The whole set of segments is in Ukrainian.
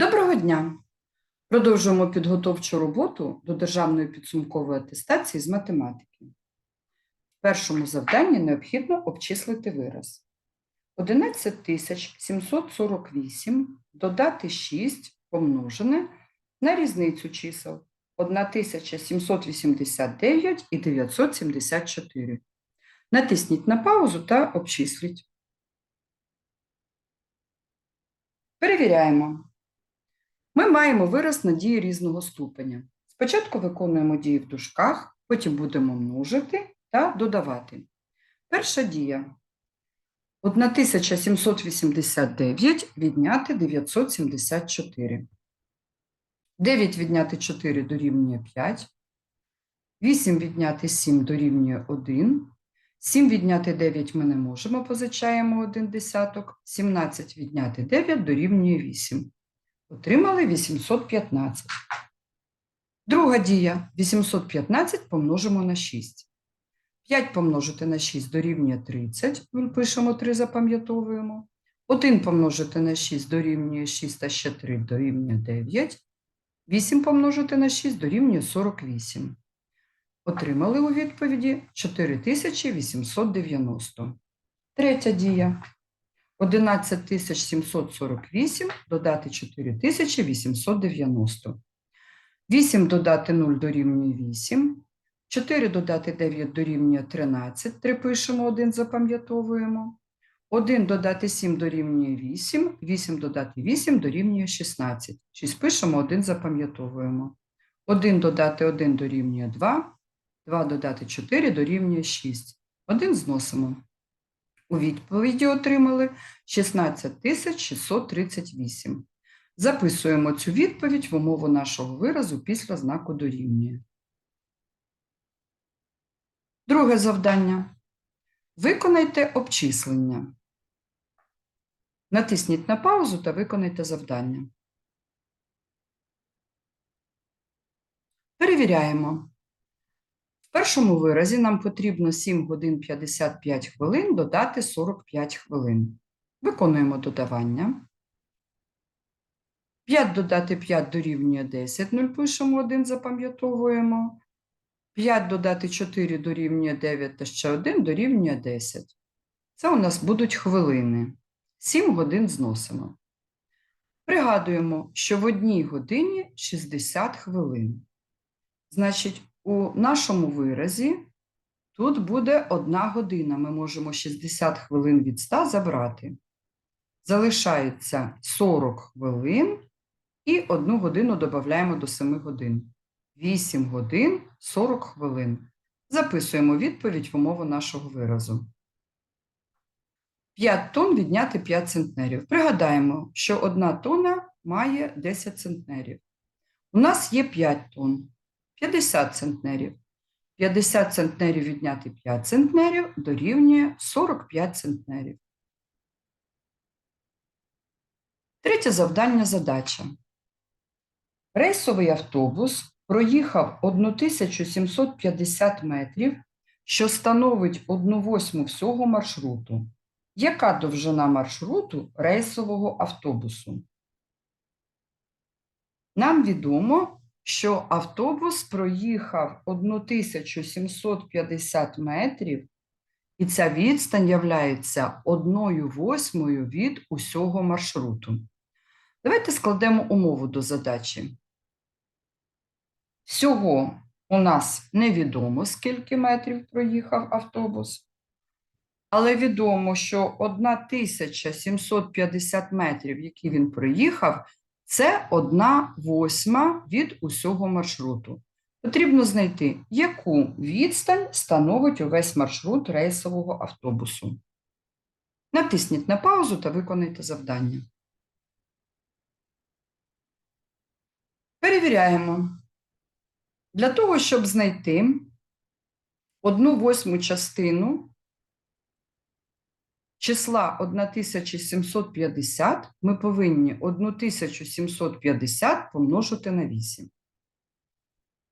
Доброго дня! Продовжуємо підготовчу роботу до державної підсумкової атестації з математики. В першому завданні необхідно обчислити вираз. 11748 додати 6 помножене на різницю чисел 1789 і 974. Натисніть на паузу та обчисліть. Перевіряємо. Ми маємо вираз на дії різного ступеня. Спочатку виконуємо дії в дужках, потім будемо множити та додавати. Перша дія. 1789 відняти 974. 9 відняти 4 дорівнює 5. 8 відняти 7 дорівнює 1. 7 відняти 9 ми не можемо, позичаємо 1 десяток. 17 відняти 9 дорівнює 8. Отримали 815. Друга дія. 815 помножимо на 6. 5 помножити на 6 дорівнює 30. Ми пишемо 3, запам'ятовуємо. 1 помножити на 6 дорівнює 6, а ще 3 дорівнює 9. 8 помножити на 6 дорівнює 48. Отримали у відповіді 4890. Третя дія. 11748 додати 4890. 8 додати 0 дорівнює 8. 4 додати 9 дорівнює 13. 3 пишемо, 1 запам'ятовуємо. 1 додати 7 дорівнює 8. 8 додати 8 дорівнює 16. 6 пишемо, 1 запам'ятовуємо. 1 додати 1 дорівнює 2. 2 додати 4 дорівнює 6. 1 зносимо. У відповіді отримали 16 638. Записуємо цю відповідь в умову нашого виразу після знаку дорівнює. Друге завдання. Виконайте обчислення. Натисніть на паузу та виконайте завдання. Перевіряємо. В першому виразі нам потрібно 7 годин 55 хвилин додати 45 хвилин. Виконуємо додавання. 5 додати 5 дорівнює 10, 0 пишемо 1, запам'ятовуємо. 5 додати 4 дорівнює 9 та ще 1 дорівнює 10. Це у нас будуть хвилини. 7 годин зносимо. Пригадуємо, що в одній годині 60 хвилин. Значить, у нашому виразі тут буде одна година. Ми можемо 60 хвилин від 100 забрати. Залишається 40 хвилин і одну годину додаємо до 7 годин. 8 годин 40 хвилин. Записуємо відповідь в умову нашого виразу. 5 тонн відняти 5 центнерів. Пригадаємо, що одна тонна має 10 центнерів. У нас є 5 тонн. 50 центнерів. 50 центнерів відняти 5 центнерів дорівнює 45 центнерів. Третє завдання задача. Рейсовий автобус проїхав 1750 метрів, що становить 1 восьму всього маршруту. Яка довжина маршруту рейсового автобусу? Нам відомо, що автобус проїхав 1750 метрів, і ця відстань являється одною восьмою від усього маршруту. Давайте складемо умову до задачі. Всього у нас невідомо, скільки метрів проїхав автобус, але відомо, що 1750 метрів, які він проїхав, це одна восьма від усього маршруту. Потрібно знайти, яку відстань становить увесь маршрут рейсового автобусу. Натисніть на паузу та виконайте завдання. Перевіряємо. Для того, щоб знайти одну восьму частину числа 1750 ми повинні 1750 помножити на 8.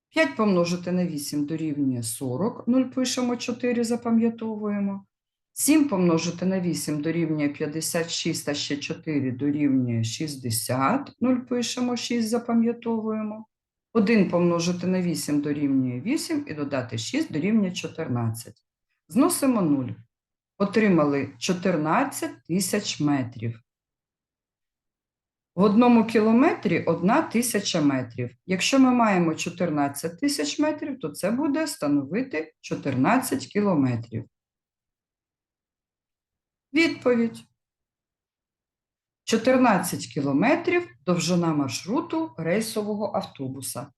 5 помножити на 8 дорівнює 40, 0 пишемо 4, запам'ятовуємо. 7 помножити на 8 дорівнює 56, а ще 4 дорівнює 60. 0 пишемо, 6 запам'ятовуємо. 1 помножити на 8 дорівнює 8 і додати 6 дорівнює 14. Зносимо 0. Отримали 14 тисяч метрів. В одному кілометрі одна тисяча метрів. Якщо ми маємо 14 тисяч метрів, то це буде становити 14 кілометрів. Відповідь. 14 кілометрів довжина маршруту рейсового автобуса.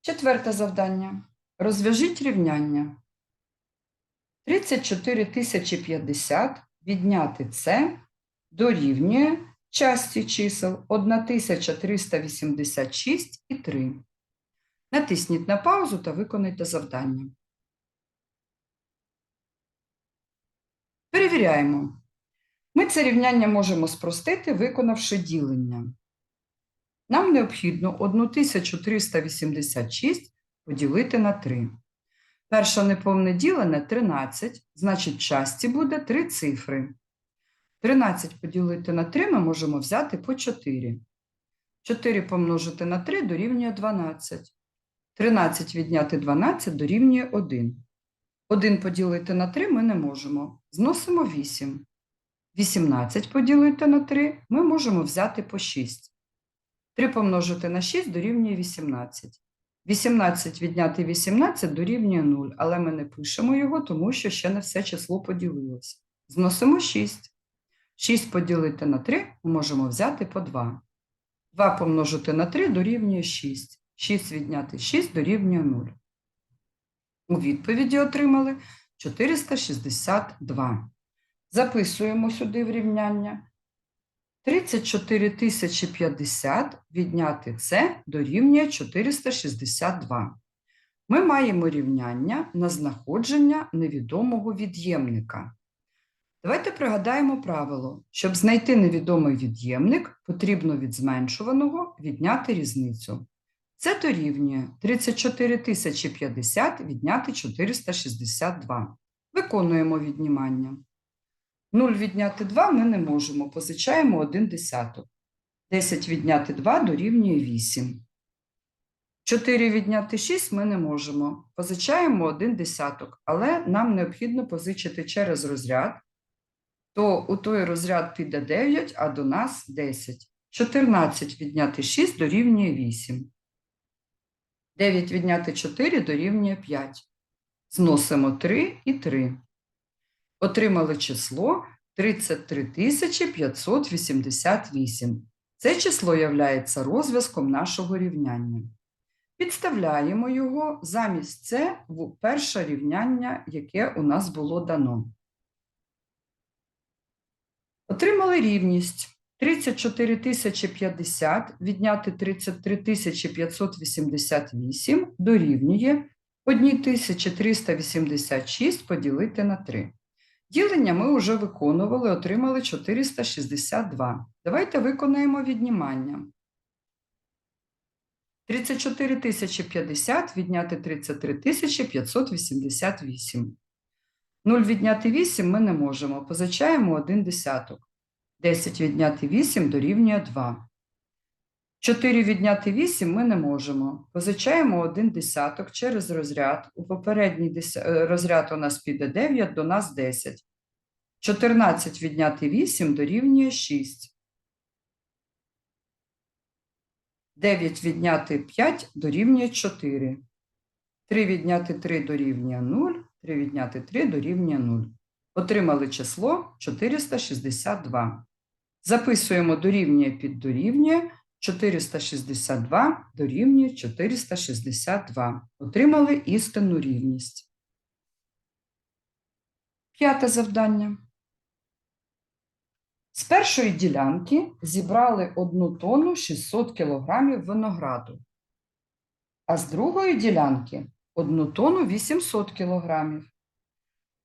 Четверте завдання. Розв'яжіть рівняння. 34 тисячі 50 відняти це дорівнює часті чисел 1386 і 3. Натисніть на паузу та виконайте завдання. Перевіряємо. Ми це рівняння можемо спростити, виконавши ділення. Нам необхідно 1386 поділити на 3. Перше неповне ділене 13, значить часті буде 3 цифри. 13 поділити на 3 ми можемо взяти по 4. 4 помножити на 3 дорівнює 12. 13 відняти 12 дорівнює 1. 1 поділити на 3 ми не можемо. Зносимо 8. 18 поділити на 3 ми можемо взяти по 6. 3 помножити на 6 дорівнює 18. 18 відняти 18 дорівнює 0, але ми не пишемо його, тому що ще не все число поділилося. Зносимо 6. 6 поділити на 3 ми можемо взяти по 2. 2 помножити на 3 дорівнює 6. 6 відняти 6 дорівнює 0. У відповіді отримали 462. Записуємо сюди в рівняння. 34 тисячі 50 відняти це дорівнює 462. Ми маємо рівняння на знаходження невідомого від'ємника. Давайте пригадаємо правило. Щоб знайти невідомий від'ємник, потрібно від зменшуваного відняти різницю. Це дорівнює 34 тисячі 50 відняти 462. Виконуємо віднімання. 0 відняти 2 ми не можемо, позичаємо 1 десяток. 10 відняти 2 дорівнює 8. 4 відняти 6 ми не можемо, позичаємо 1 десяток, але нам необхідно позичити через розряд, то у той розряд піде 9, а до нас 10. 14 відняти 6 дорівнює 8. 9 відняти 4 дорівнює 5. Зносимо 3 і 3 отримали число 33 588. Це число є розв'язком нашого рівняння. Підставляємо його замість це в перше рівняння, яке у нас було дано. Отримали рівність 34 050 відняти 33 588 дорівнює 1386 поділити на 3. Ділення ми вже виконували, отримали 462. Давайте виконаємо віднімання. 34 050 відняти 33 588. 0 відняти 8 ми не можемо. Позичаємо 1 десяток. 10 відняти 8 дорівнює 2. 4 відняти 8 ми не можемо. Позичаємо 1 десяток через розряд. У попередній е, розряд у нас піде 9, до нас 10. 14 відняти 8 дорівнює 6. 9 відняти 5 дорівнює 4. 3 відняти 3 дорівнює 0. 3 відняти 3 дорівнює 0. Отримали число 462. Записуємо дорівнює під дорівнює. 462 дорівнює 462. Отримали істинну рівність. П'яте завдання. З першої ділянки зібрали 1 тонну 600 кілограмів винограду, а з другої ділянки 1 тонну 800 кілограмів.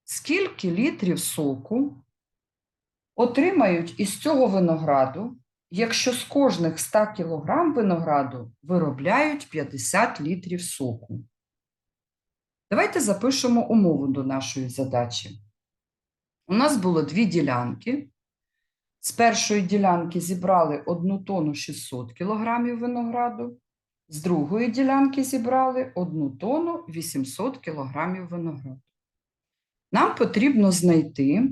Скільки літрів соку отримають із цього винограду, якщо з кожних 100 кг винограду виробляють 50 літрів соку? Давайте запишемо умову до нашої задачі. У нас було дві ділянки. З першої ділянки зібрали 1 тонну 600 кг винограду, з другої ділянки зібрали 1 тонну 800 кг винограду. Нам потрібно знайти,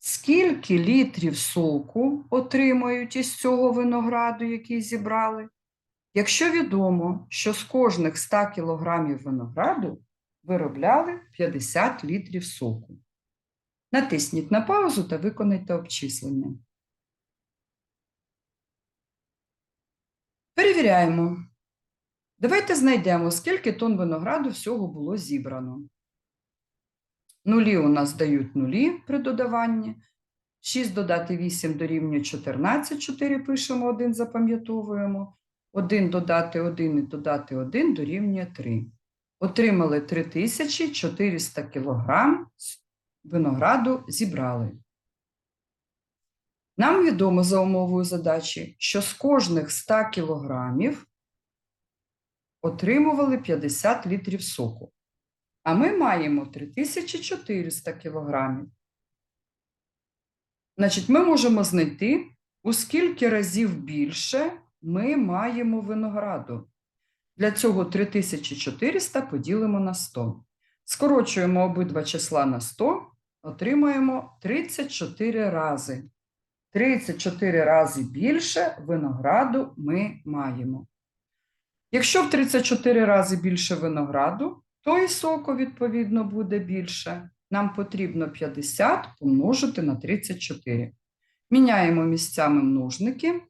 скільки літрів соку отримають із цього винограду, який зібрали. Якщо відомо, що з кожних 100 кг винограду виробляли 50 літрів соку. Натисніть на паузу та виконайте обчислення. Перевіряємо. Давайте знайдемо, скільки тонн винограду всього було зібрано. Нулі у нас дають нулі при додаванні. 6 додати 8 дорівнює 14, 4 пишемо, 1 запам'ятовуємо. 1 додати 1 і додати 1 дорівнює 3. Отримали 3400 кг винограду зібрали. Нам відомо за умовою задачі, що з кожних 100 кілограмів отримували 50 літрів соку. А ми маємо 3400 кілограмів. Значить, ми можемо знайти, у скільки разів більше ми маємо винограду. Для цього 3400 поділимо на 100. Скорочуємо обидва числа на 100, отримаємо 34 рази. 34 рази більше винограду ми маємо. Якщо в 34 рази більше винограду, то і соку, відповідно, буде більше. Нам потрібно 50 помножити на 34. Міняємо місцями множники.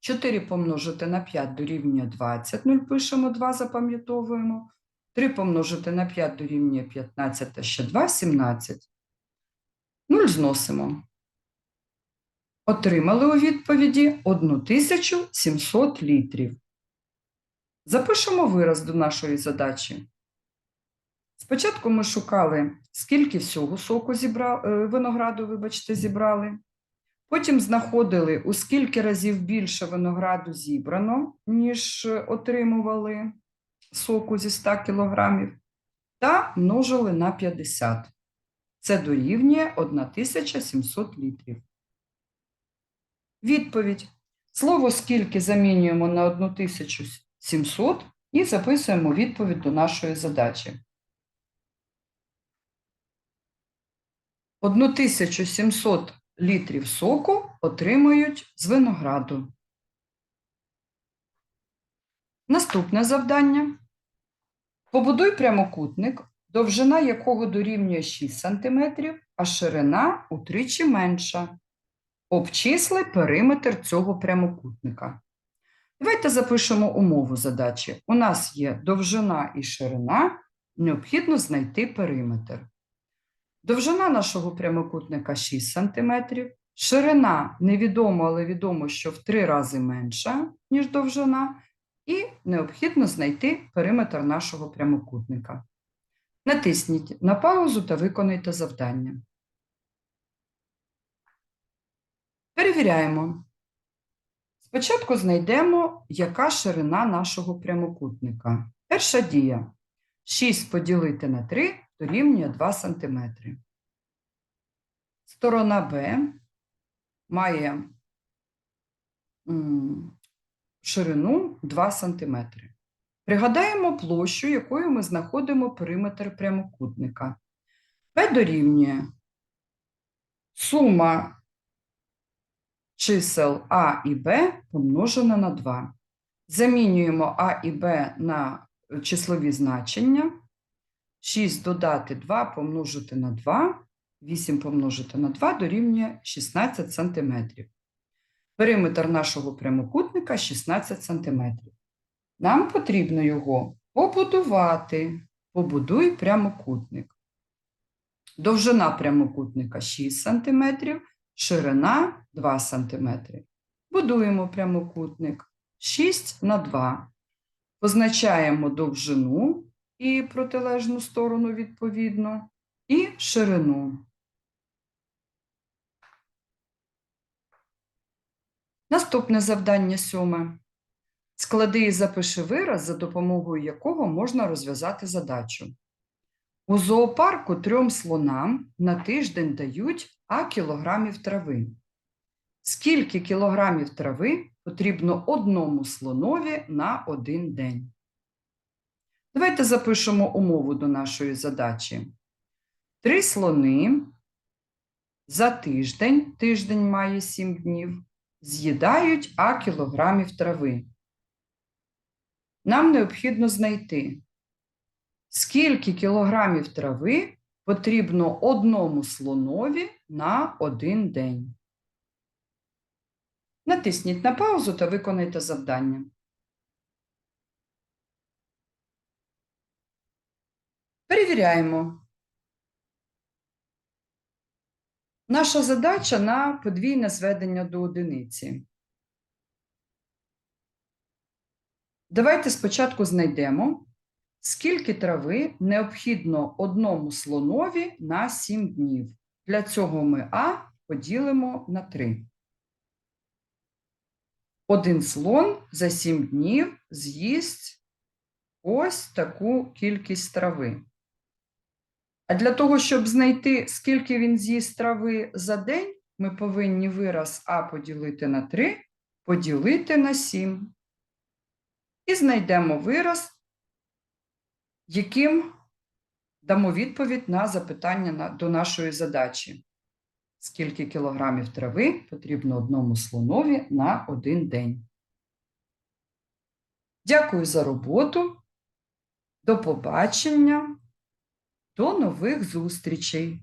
4 помножити на 5 дорівнює 20, 0 пишемо 2, запам'ятовуємо. 3 помножити на 5 дорівнює 15 та ще 2 – 17. 0 зносимо. Отримали у відповіді 1700 літрів. Запишемо вираз до нашої задачі. Спочатку ми шукали, скільки всього соку зібра... е, винограду, вибачте, зібрали. Потім знаходили, у скільки разів більше винограду зібрано, ніж отримували соку зі 100 кілограмів, та множили на 50. Це дорівнює 1700 літрів. Відповідь. Слово скільки замінюємо на 1700 і записуємо відповідь до нашої задачі. 1700 літрів соку отримують з винограду. Наступне завдання. Побудуй прямокутник, довжина якого дорівнює 6 см, а ширина утричі менша. Обчисли периметр цього прямокутника. Давайте запишемо умову задачі. У нас є довжина і ширина, необхідно знайти периметр. Довжина нашого прямокутника 6 см, ширина невідомо, але відомо, що в 3 рази менша, ніж довжина, і необхідно знайти периметр нашого прямокутника. Натисніть на паузу та виконайте завдання. Перевіряємо. Спочатку знайдемо, яка ширина нашого прямокутника. Перша дія. 6 поділити на 3 дорівнює 2 см. Сторона Б має ширину 2 см. Пригадаємо площу, якою ми знаходимо периметр прямокутника. P дорівнює сума чисел А і Б помножена на 2. Замінюємо А і Б на числові значення. 6 додати 2 помножити на 2, 8 помножити на 2 дорівнює 16 см. Периметр нашого прямокутника 16 см. Нам потрібно його побудувати. Побудуй прямокутник. Довжина прямокутника 6 см, ширина 2 см. Будуємо прямокутник 6 на 2. Позначаємо довжину і протилежну сторону відповідно, і ширину. Наступне завдання сьоме. Склади і запиши вираз, за допомогою якого можна розв'язати задачу. У зоопарку трьом слонам на тиждень дають А кілограмів трави. Скільки кілограмів трави потрібно одному слонові на один день? Давайте запишемо умову до нашої задачі. Три слони за тиждень, тиждень має 7 днів, з'їдають А кілограмів трави. Нам необхідно знайти, скільки кілограмів трави потрібно одному слонові на один день. Натисніть на паузу та виконайте завдання. Перевіряємо. Наша задача на подвійне зведення до одиниці. Давайте спочатку знайдемо, скільки трави необхідно одному слонові на 7 днів. Для цього ми А поділимо на 3. Один слон за 7 днів з'їсть ось таку кількість трави. Для того, щоб знайти, скільки він з'їсть трави за день, ми повинні вираз А поділити на 3, поділити на 7. І знайдемо вираз, яким дамо відповідь на запитання до нашої задачі. Скільки кілограмів трави потрібно одному слонові на один день? Дякую за роботу. До побачення. До нових зустрічей!